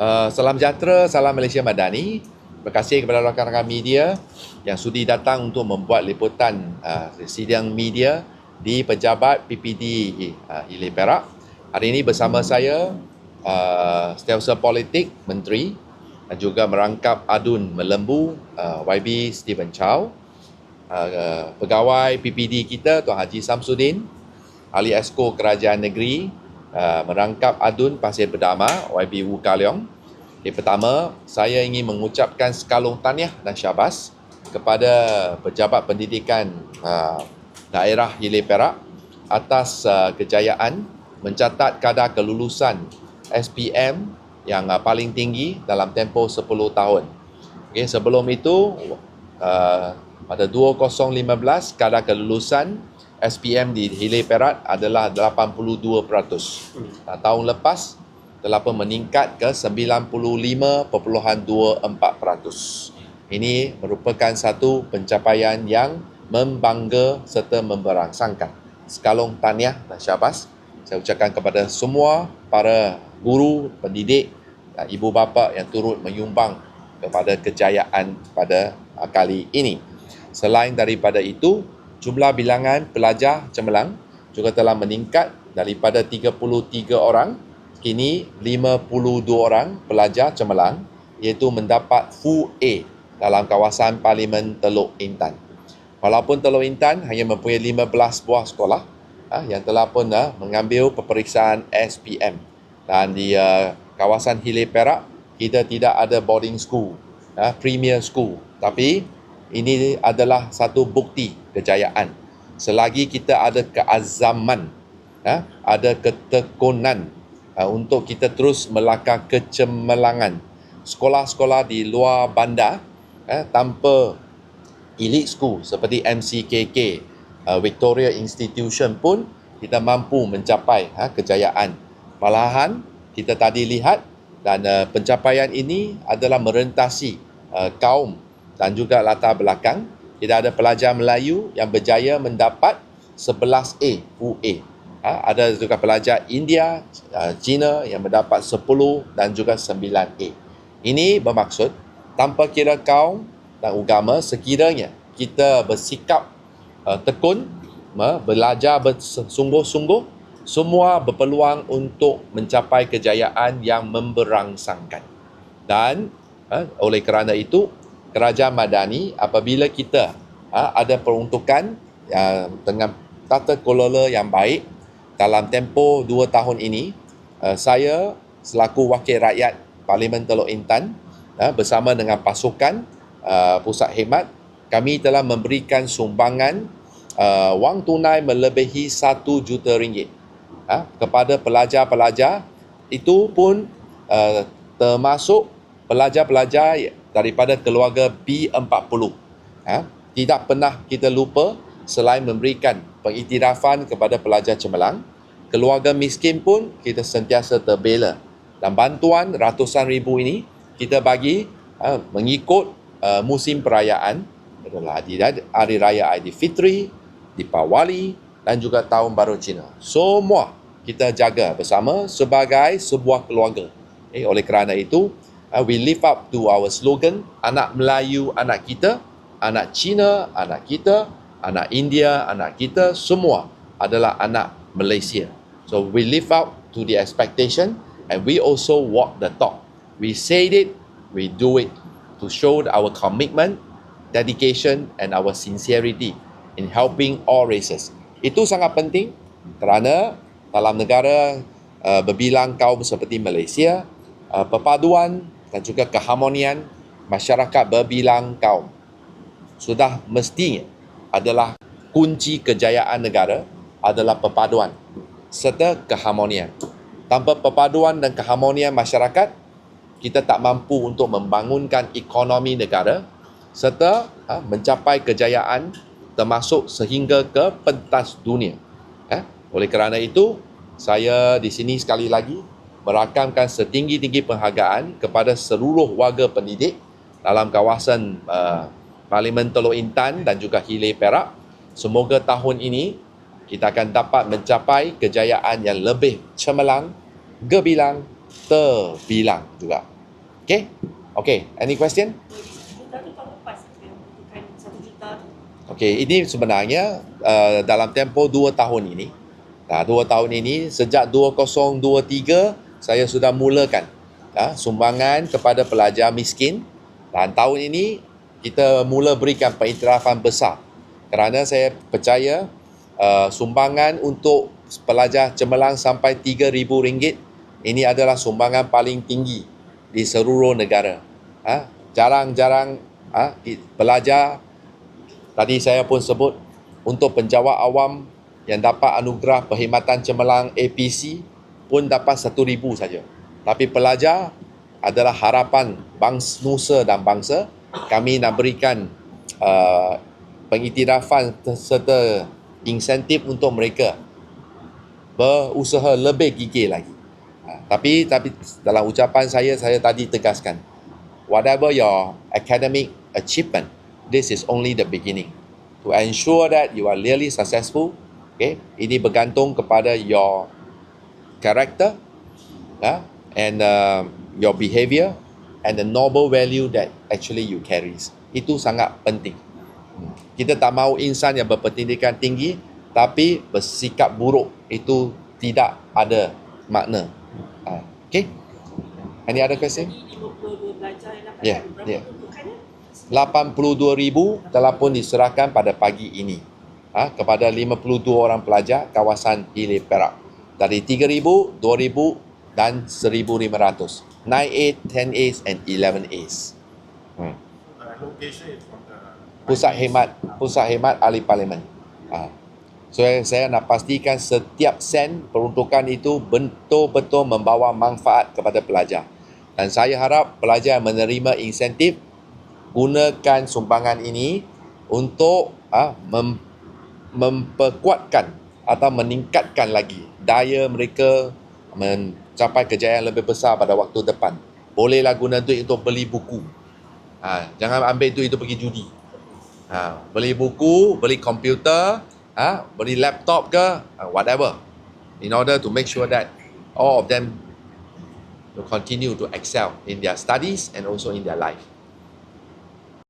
Uh, salam sejahtera, salam Malaysia Madani. Terima kasih kepada rakan-rakan media yang sudi datang untuk membuat liputan uh, sidang media di pejabat PPD uh, Hilir Perak. Hari ini bersama saya uh, Setiausaha Politik Menteri dan juga merangkap adun melembu uh, YB Stephen Chow. Uh, pegawai PPD kita Tuan Haji Samsudin, ahli esko kerajaan negeri uh, merangkap adun Pasir Berdama YB Wu Kaliong yang pertama, saya ingin mengucapkan sekalung tahniah dan syabas kepada pejabat pendidikan uh, daerah Hilir Perak atas uh, kejayaan mencatat kadar kelulusan SPM yang uh, paling tinggi dalam tempoh 10 tahun. Okay, sebelum itu, uh, pada 2015, kadar kelulusan SPM di Hilir Perak adalah 82%. Uh, tahun lepas, telah pun meningkat ke 95.24%. Ini merupakan satu pencapaian yang membangga serta memberangsangkan. Sekalung tahniah dan syabas saya ucapkan kepada semua para guru, pendidik, ibu bapa yang turut menyumbang kepada kejayaan pada kali ini. Selain daripada itu, jumlah bilangan pelajar cemerlang juga telah meningkat daripada 33 orang kini 52 orang pelajar cemerlang iaitu mendapat full A dalam kawasan Parlimen Teluk Intan. Walaupun Teluk Intan hanya mempunyai 15 buah sekolah ha, yang telah pun ha, mengambil peperiksaan SPM dan di uh, kawasan Hilir Perak kita tidak ada boarding school, ha, premier school. Tapi ini adalah satu bukti kejayaan. Selagi kita ada keazaman, ha, ada ketekunan uh, untuk kita terus melakar kecemerlangan. Sekolah-sekolah di luar bandar uh, tanpa elite school seperti MCKK Victoria Institution pun kita mampu mencapai kejayaan. Malahan kita tadi lihat dan uh, pencapaian ini adalah merentasi uh, kaum dan juga latar belakang kita ada pelajar Melayu yang berjaya mendapat 11A, full A Ha, ada juga pelajar India, uh, yang mendapat 10 dan juga 9A. Ini bermaksud tanpa kira kaum dan agama sekiranya kita bersikap uh, tekun, uh, belajar bersungguh-sungguh, semua berpeluang untuk mencapai kejayaan yang memberangsangkan. Dan uh, oleh kerana itu, kerajaan madani apabila kita uh, ada peruntukan uh, dengan tata kelola yang baik, dalam tempoh dua tahun ini, uh, saya selaku wakil rakyat Parlimen Teluk Intan uh, bersama dengan pasukan uh, Pusat Khidmat, kami telah memberikan sumbangan uh, wang tunai melebihi satu juta ringgit. Uh, kepada pelajar-pelajar itu pun uh, termasuk pelajar-pelajar daripada keluarga B40. Uh, tidak pernah kita lupa selain memberikan pengiktirafan kepada pelajar cemerlang, keluarga miskin pun kita sentiasa terbela. Dan bantuan ratusan ribu ini kita bagi uh, mengikut uh, musim perayaan adalah hari, raya Aidilfitri, Deepawali dan juga Tahun Baru Cina. Semua kita jaga bersama sebagai sebuah keluarga. Eh, oleh kerana itu, uh, we live up to our slogan, anak Melayu, anak kita, anak Cina, anak kita, anak India, anak kita semua adalah anak Malaysia. So we live up to the expectation and we also walk the talk. We said it, we do it to show our commitment, dedication and our sincerity in helping all races. Itu sangat penting kerana dalam negara uh, berbilang kaum seperti Malaysia, uh, perpaduan dan juga keharmonian masyarakat berbilang kaum sudah mestinya adalah kunci kejayaan negara adalah perpaduan serta keharmonian. Tanpa perpaduan dan keharmonian masyarakat, kita tak mampu untuk membangunkan ekonomi negara serta ha, mencapai kejayaan termasuk sehingga ke pentas dunia. Ha? Oleh kerana itu, saya di sini sekali lagi merakamkan setinggi-tinggi penghargaan kepada seluruh warga pendidik dalam kawasan uh, Parlimen Teluk Intan dan juga Hilir Perak. Semoga tahun ini kita akan dapat mencapai kejayaan yang lebih cemerlang, gebilang terbilang juga. Okay? Okay, any question? Okey, ini sebenarnya uh, dalam tempoh dua tahun ini. Nah, dua tahun ini sejak 2023 saya sudah mulakan uh, sumbangan kepada pelajar miskin dan tahun ini kita mula berikan pengiktirafan besar kerana saya percaya uh, sumbangan untuk pelajar cemerlang sampai RM3,000 ini adalah sumbangan paling tinggi di seluruh negara. Ha? Jarang-jarang ha? pelajar Tadi saya pun sebut untuk penjawat awam yang dapat anugerah perkhidmatan cemerlang APC pun dapat RM1,000 saja. Tapi pelajar adalah harapan bangsa nusa dan bangsa. Kami nak berikan uh, pengiktirafan serta insentif untuk mereka berusaha lebih gigih lagi. Ha, tapi tapi dalam ucapan saya saya tadi tegaskan whatever your academic achievement this is only the beginning to ensure that you are really successful okay ini bergantung kepada your character yeah, and uh, your behavior and the noble value that actually you carries itu sangat penting Hmm. kita tak mahu insan yang berpendidikan tinggi tapi bersikap buruk itu tidak ada makna Ah, okay any other question Jadi 52 pelajar yang dapat Ya, ya. peruntukannya? 82,000 telah pun diserahkan pada pagi ini ha, kepada 52 orang pelajar kawasan Hilir Perak. Dari 3,000, 2,000 dan 1,500. 9A, 10As and 11As. Hmm. Pusat hemat pusat hemat ahli parlimen. Ha. So saya nak pastikan setiap sen peruntukan itu betul-betul membawa manfaat kepada pelajar. Dan saya harap pelajar menerima insentif gunakan sumbangan ini untuk ah, mem, memperkuatkan atau meningkatkan lagi daya mereka mencapai kejayaan lebih besar pada waktu depan. Bolehlah guna duit untuk beli buku. Ha, jangan ambil duit itu pergi judi. Ha, beli buku, beli komputer, ha, beli laptop ke, ha, whatever. In order to make sure that all of them will continue to excel in their studies and also in their life.